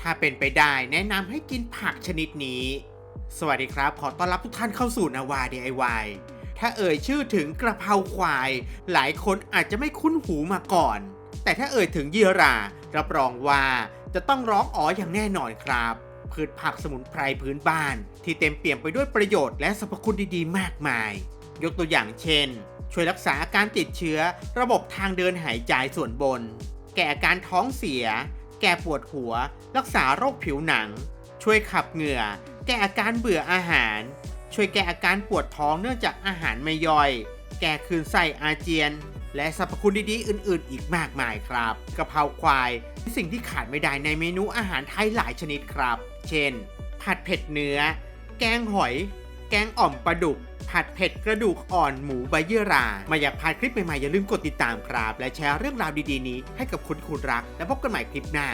ถ้าเป็นไปได้แนะนำให้กินผักชนิดนี้ สวัสดีครับ ขอต้อนรับทุกท่านเข้าสู่นาวา DIY ถ้าเอ่ยชื่อถึงกระเพราควาย หลายคนอาจจะไม่คุ้นหูมาก่อน แต่ถ้าเอ่ยถึงยีรารับรองว่าจะต้องร้องอ๋ออย่างแน่นอนครับ พืชผักสมุนไพรพื้นบ้าน ที่เต็มเปี่ยมไปด้วยประโยชน์และสรรพคุณดีๆ มากมาย ยกตัวอย่างเช่น ช่วยรักษาอาการติดเชื้อ ระบบทางเดินหายใจส่วนบน แก้อาการท้องเสีย แก้ปวดหัว รักษาโรคผิวหนัง ช่วยขับเหงื่อ แก้อาการเบื่ออาหาร ช่วยแก้อาการปวดท้องเนื่องจากอาหารไม่ย่อย แก้คืนไส้อาเจียน และสรรพคุณดีๆอื่น ๆ อีกมากมายครับกะเพราควายเป็นสิ่งที่ขาดไม่ได้ในเมนูอาหารไทยหลายชนิดครับ เช่น ผัดเผ็ดเนื้อ แกงหอย แกงอ่อมปลาดุก ผัดเผ็ดกระดูกอ่อนหมูใบเยื่อรา มาอยากพลาดคลิปใหม่ๆอย่าลืมกดติดตามครับ และแชร์เรื่องราวดีๆนี้ให้กับคนคุณรัก และพบกันใหม่คลิปหน้า